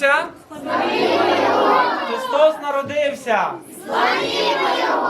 Народився. Христос народився. Його!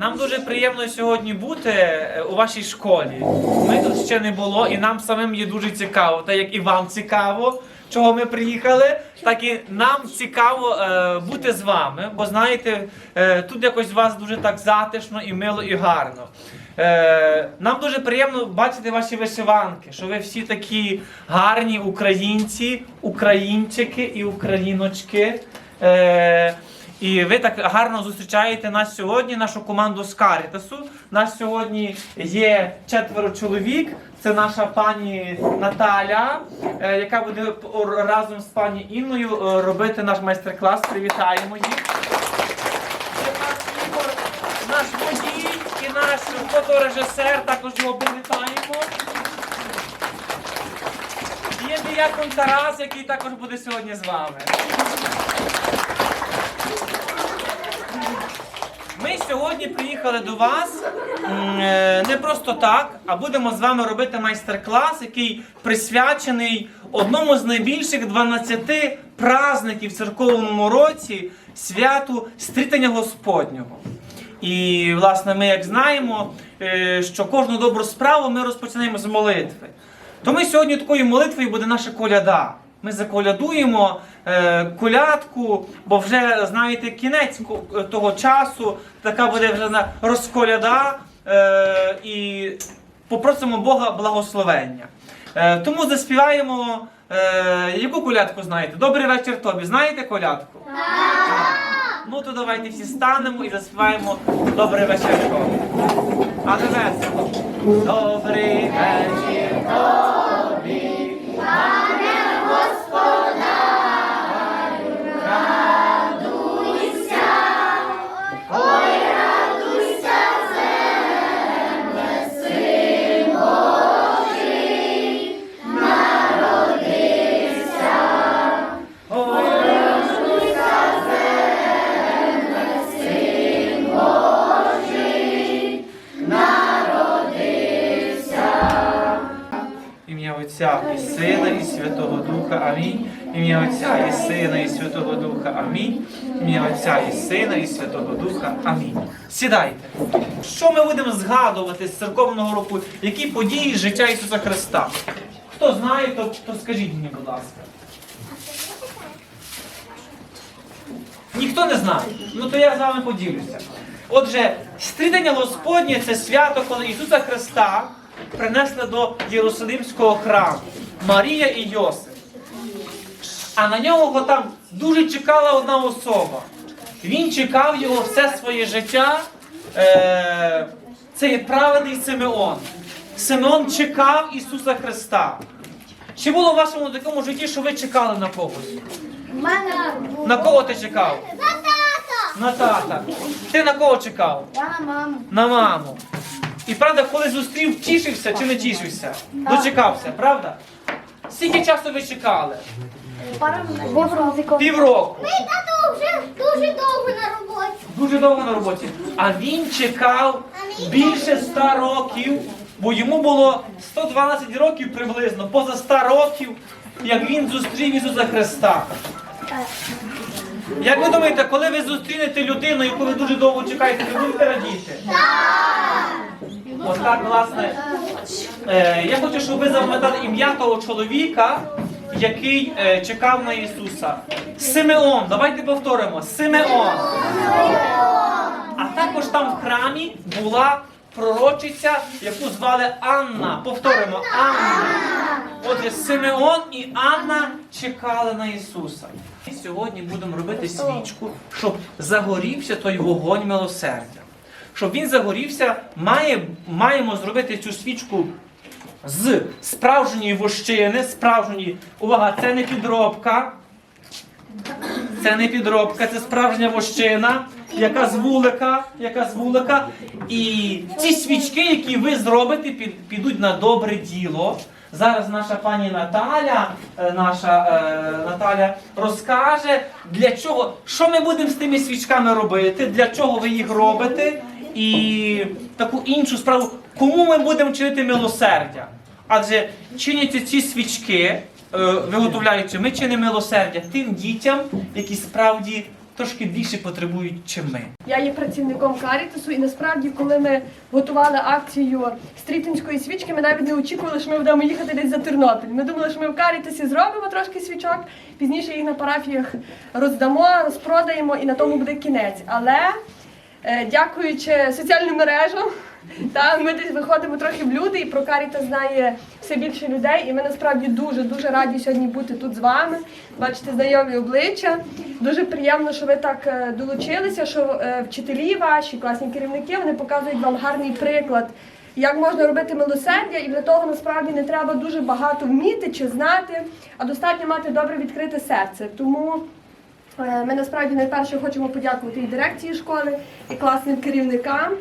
Нам дуже приємно сьогодні бути е, у вашій школі. Ми тут ще не було, і нам самим є дуже цікаво, так як і вам цікаво, чого ми приїхали, так і нам цікаво е, бути з вами. Бо знаєте, е, тут якось вас дуже так затишно і мило, і гарно. Е, нам дуже приємно бачити ваші вишиванки, що ви всі такі гарні українці, українчики і україночки. Е, і ви так гарно зустрічаєте нас сьогодні, нашу команду з Карітасу. Нас сьогодні є четверо чоловік. Це наша пані Наталя, е, яка буде разом з пані Інною е, робити наш майстер-клас. Привітаємо їх. Наш водій і наш фоторежисер, також його привітаємо. Є діякон Тарас, який також буде сьогодні з вами. Ми сьогодні приїхали до вас е, не просто так, а будемо з вами робити майстер-клас, який присвячений одному з найбільших 12 праздників в церковному році святу стрітання Господнього. І, власне, ми як знаємо, е, що кожну добру справу ми розпочинаємо з молитви. То ми сьогодні такою молитвою буде наша коляда. Ми заколядуємо е, колядку, бо вже знаєте кінець того часу, така буде вже на розколяда е, і попросимо Бога благословення. Е, тому заспіваємо. Е, яку колядку знаєте? Добрий вечір тобі. Знаєте колядку? Так! Ну то давайте всі станемо і заспіваємо Добрий вечір тобі. Але весело. Добрий вечір тобі. Амінь. Ім'я Отця і Сина, і Святого Духа. Амінь. Ім'я Отця і Сина, і Святого Духа. Амінь. Сідайте. Що ми будемо згадувати з церковного року? Які події життя Ісуса Христа? Хто знає, то, то скажіть мені, будь ласка. Ніхто не знає. Ну то я з вами поділюся. Отже, стрітання Господнє це свято, коли Ісуса Христа принесли до Єрусалимського храму Марія і Йосип. А на нього там дуже чекала одна особа. Він чекав його все своє життя. Е, це є праведний Симеон. Симеон чекав Ісуса Христа. Чи було в вашому такому житті, що ви чекали на когось? Мене На кого ти чекав? На тата! На тата. Ти на кого чекав? Я на маму. На маму. І правда, коли зустрів, тішився чи не тішився? Дочекався, правда? Скільки часу ви чекали? Півроку. Мій тато вже дуже довго на роботі. Дуже довго на роботі. А він чекав більше 100 років, бо йому було 112 років приблизно, поза 100 років, як він зустрів Ісуса Христа. Як ви думаєте, коли ви зустрінете людину, яку ви дуже довго чекаєте, ви будете радіти? Ось так, власне. Е, я хочу, щоб ви запам'ятали ім'я того чоловіка, який е, чекав на Ісуса. Симеон. Давайте повторимо. Симеон. А також там в храмі була пророчиця, яку звали Анна. Повторимо, Анна. Отже, Симеон і Анна чекали на Ісуса. І сьогодні будемо робити свічку, щоб загорівся той вогонь милосердя. Щоб він загорівся, має, маємо зробити цю свічку з справжньої вощини, справжньої, увага, це не підробка, це не підробка, це справжня вощина, яка з вулика, яка з вулика. І ці свічки, які ви зробите, під- підуть на добре діло. Зараз наша пані Наталя, е, наша е, Наталя розкаже, для чого, що ми будемо з тими свічками робити, для чого ви їх робите, і таку іншу справу, кому ми будемо чинити милосердя. Адже чиняться ці свічки е, виготовляючи, ми чинимо милосердя тим дітям, які справді трошки більше потребують, чим ми. Я є працівником Карітасу, і насправді, коли ми готували акцію стрітинської свічки, ми навіть не очікували, що ми будемо їхати десь за Тернопіль. Ми думали, що ми в Карітасі зробимо трошки свічок, пізніше їх на парафіях роздамо, розпродаємо і на тому буде кінець. Але е, дякуючи соціальним мережам, та ми десь виходимо трохи в люди, і про Каріта знає все більше людей. І ми насправді дуже дуже раді сьогодні бути тут з вами. Бачите знайомі обличчя. Дуже приємно, що ви так е, долучилися, що е, вчителі ваші, класні керівники, вони показують вам гарний приклад. Як можна робити милосердя, і для того насправді не треба дуже багато вміти чи знати, а достатньо мати добре відкрите серце. Тому Е, Ми насправді найперше хочемо подякувати і дирекції школи, і класним керівникам,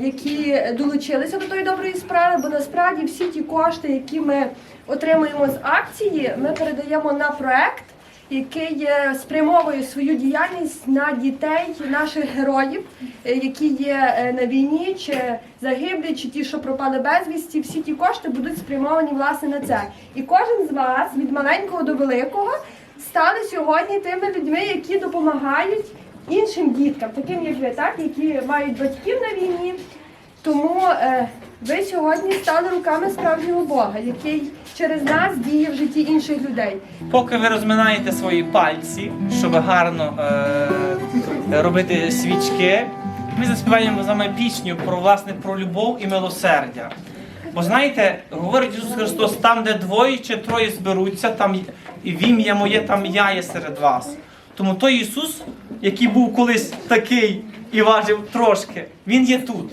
які долучилися до тої доброї справи, бо насправді всі ті кошти, які ми отримуємо з акції, ми передаємо на проект, який е, спрямовує свою діяльність на дітей наших героїв, е, які є е, на війні, чи загиблі, чи ті, що пропали безвісті. Всі ті кошти будуть спрямовані власне на це. І кожен з вас від маленького до великого стали сьогодні тими людьми, які допомагають іншим діткам, таким як ви, так, які мають батьків на війні. Тому е, ви сьогодні стали руками справжнього Бога, який через нас діє в житті інших людей. Поки ви розминаєте свої пальці, щоб гарно е, робити свічки, ми заспіваємо з вами пісню про власне про любов і милосердя. Бо знаєте, говорить Ісус Христос, там, де двоє чи троє зберуться, там в ім'я моє, там я є серед вас. Тому той Ісус, який був колись такий і важив трошки, Він є тут.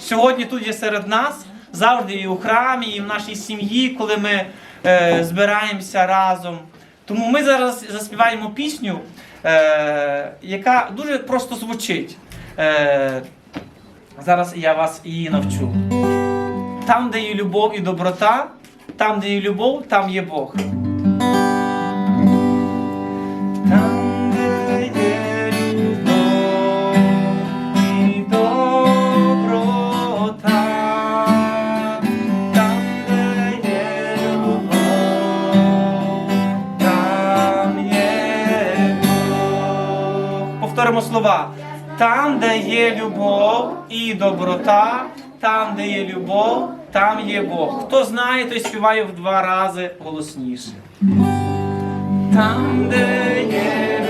Сьогодні тут є серед нас, завжди і у храмі, і в нашій сім'ї, коли ми е, збираємося разом. Тому ми зараз заспіваємо пісню, е, яка дуже просто звучить. Е, зараз я вас її навчу. Там, де є любов і доброта, там, де є любов, там є Бог. Де є любов і доброта, там, де є любов, там є Бог. Хто знає, той співає в два рази голосніше. Там, де є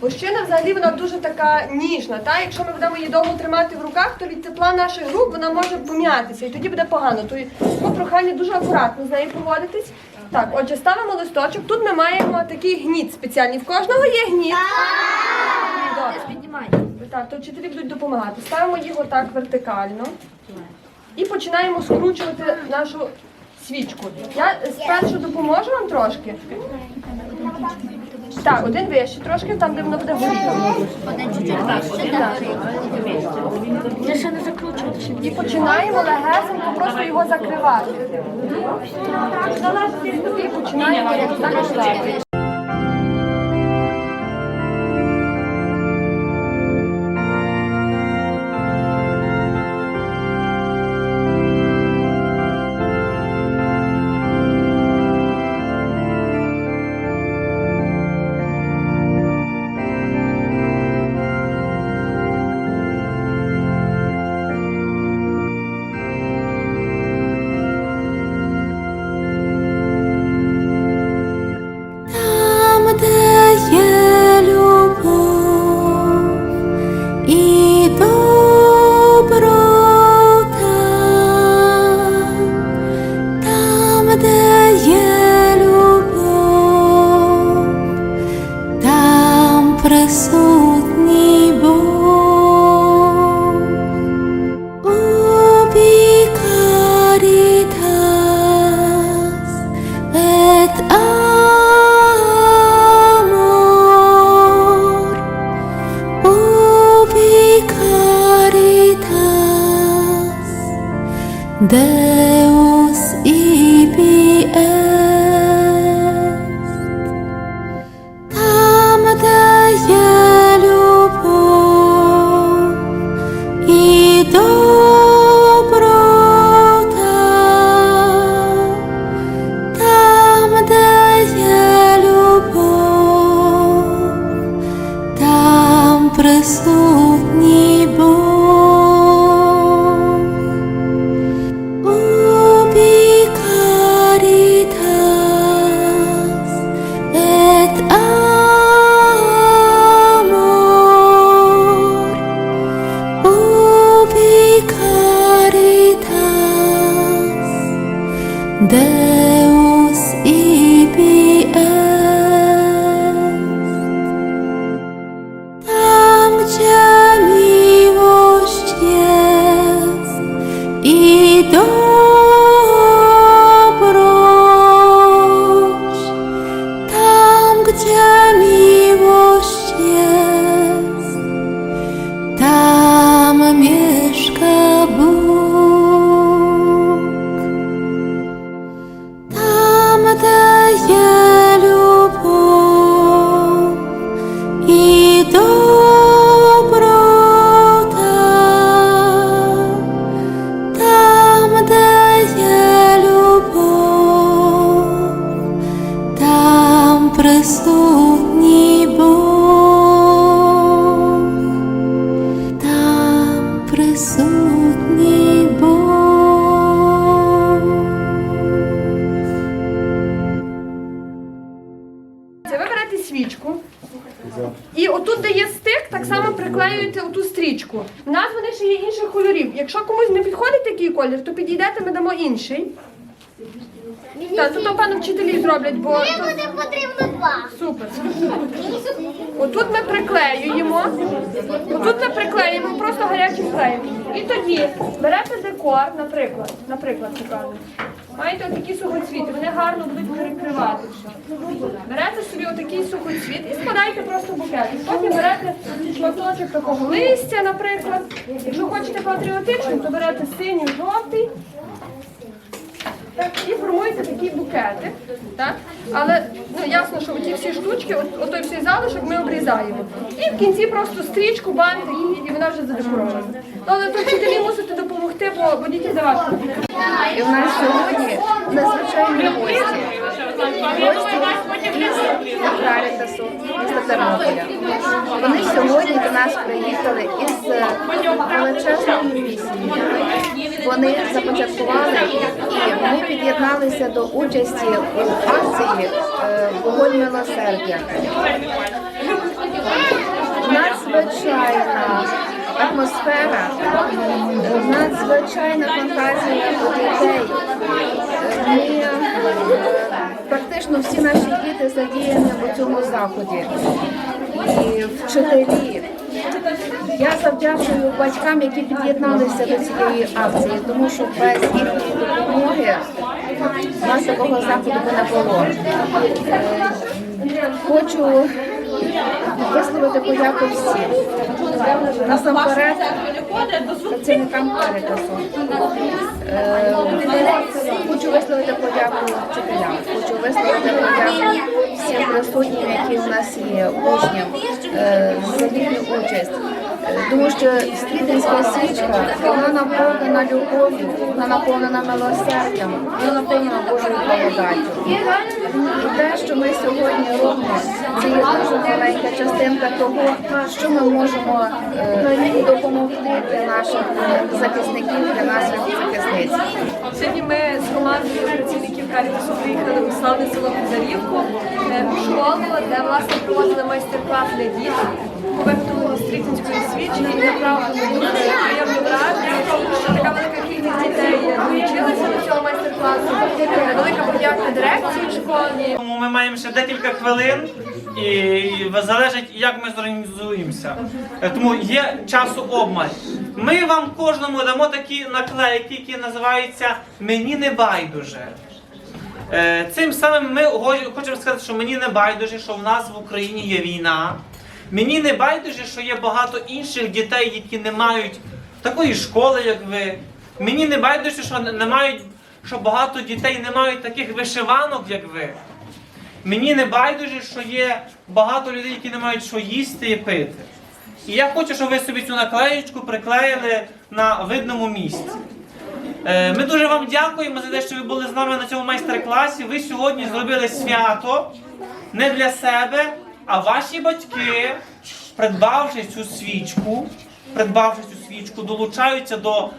починаємо? Взагалі вона дуже така ніжна. Та? Якщо ми будемо її довго тримати в руках, то від тепла наших рук вона може пом'ятися і тоді буде погано. То ну, прохання дуже акуратно з нею поводитись. Так, отже, ставимо листочок. Тут ми маємо такий гніт спеціальний. В кожного є гніт. Так, то вчителі будуть допомагати. Ставимо їх отак вертикально і починаємо скручувати нашу свічку. Я спершу допоможу вам трошки. Так, один вище трошки, там, де воно буде горіти. Один чуть-чуть вище, так. Я ще не закручувала. І починаємо легесенько просто його закривати. І починаємо закривати. The присутній ви берете свічку. І отут, де є стик, так само приклеюєте оту стрічку. У нас вони ще є інших кольорів. Якщо комусь не підходить такий колір, то підійдете, ми дамо інший. Так, то, то пану вчителі зроблять, бо Мені то- буде потрібно два. супер. Отут ми приклеюємо. Отут ми приклеїмо просто гарячим клеєм. І тоді берете декор, наприклад, наприклад, покажу. Маєте отакі сухоцвіти, вони гарно будуть перекривати все. Берете собі отакий сухоцвіт і складаєте просто букет. Потім берете шматочок такого листя, наприклад. Якщо хочете патріотично, то берете синій, жовтий. І формуєте такі букети. Так? Але ну, ясно, що ті всі штучки, от, отой всі залишок ми обрізаємо. І в кінці просто стрічку, бантик, і, і вона вже задекорована. Ну, але то вчителі мусите допомогти, бо, бо за давати. І в нас сьогодні надзвичайні гості. Карітасу, міста Тернополя. Вони сьогодні до нас приїхали із е, величезною місією. Вони започаткували і ми під'єдналися до участі у акції е, Вогонь милосердя. Надзвичайна атмосфера, надзвичайна фантазія у дітей. Ми, е, практично всі наші діти задіяні у цьому заході. І вчителі. Я завдячую батькам, які під'єдналися до цієї акції, тому що без їхньої допомоги нас такого заходу би не було. Е, Хочу висловити подяку всім. Насамперед працівникам Карітасу. Е, Хочу висловити подяку вчителям. Хочу висловити подяку всім присутнім, які в нас є, учням, е, за їхню участь. Тому що стрітинська свічка вона наповнена любов'ю, вона наповнена милосердям, вона наповнена Божою благодаттю. І те, що ми сьогодні робимо, це є дуже маленька частинка того, що ми можемо е, допомогти для наших захисників, для наших захисниць. Сьогодні ми з командою працівників Карітасу приїхали у славне село е, в школу, де власне проводили майстер-клас для дітей направду дуже приємно враження, що така велика кількість дітей долучилася до цього майстер-класу. Велика подяка дирекції школи. Тому ми маємо ще декілька хвилин, і, залежить, як ми зорганізуємося. Тому є часу обмаль. Ми вам кожному дамо такі наклейки, які називаються Мені не байдуже. Е, Цим самим ми хочемо сказати, що мені не байдуже, що в нас в Україні є війна. Мені не байдуже, що є багато інших дітей, які не мають такої школи, як ви. Мені не байдуже, що не мають, що багато дітей не мають таких вишиванок, як ви. Мені не байдуже, що є багато людей, які не мають що їсти і пити. І я хочу, щоб ви собі цю наклеєчку приклеїли на видному місці. Е, Ми дуже вам дякуємо за те, що ви були з нами на цьому майстер-класі. Ви сьогодні зробили свято не для себе, а ваші батьки, придбавши цю свічку, придбавши цю свічку, долучаються до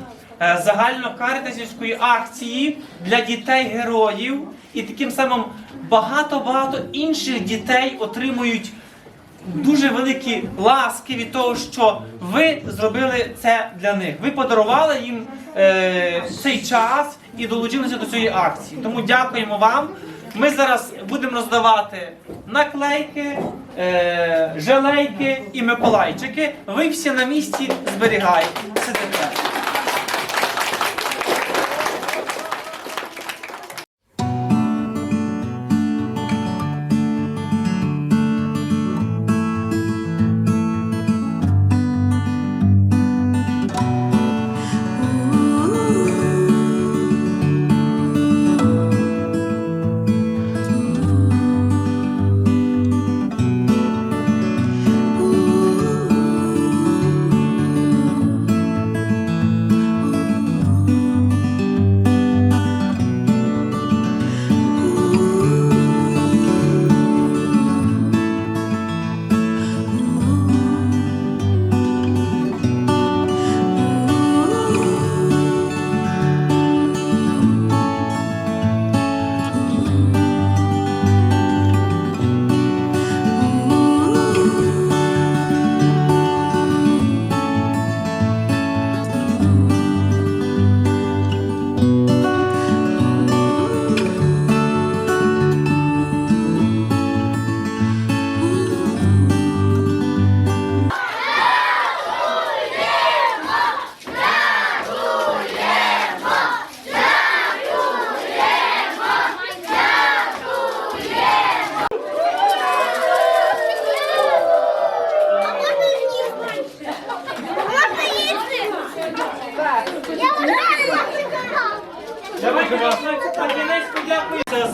е, загальнокаритасівської акції для дітей-героїв. І таким самим багато-багато інших дітей отримують дуже великі ласки від того, що ви зробили це для них. Ви подарували їм е, цей час і долучилися до цієї акції. Тому дякуємо вам. Ми зараз будемо роздавати наклейки, е, желейки і миколайчики. Ви всі на місці зберігайте. Сидите.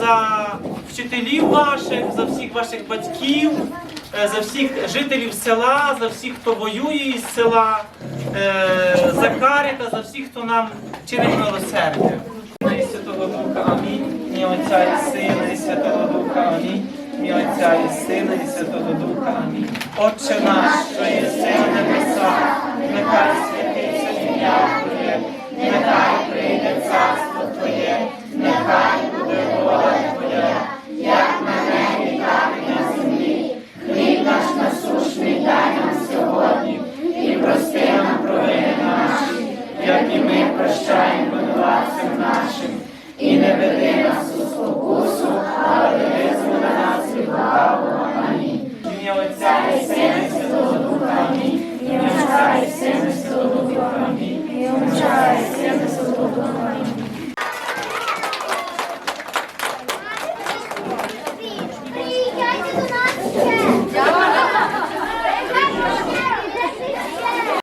за вчителів ваших, за всіх ваших батьків, е, за всіх жителів села, за всіх, хто воює із села, е, за каріта, за всіх, хто нам чинить милосердя. І Святого Духа, Амінь, Мій Отця і Сина, і Святого Духа, Амінь, Мій Отця і Сина, і Святого Духа, Амінь. Отче наш, що єси на небесах, нехай святиться ім'я Твоє, нехай прийде царство.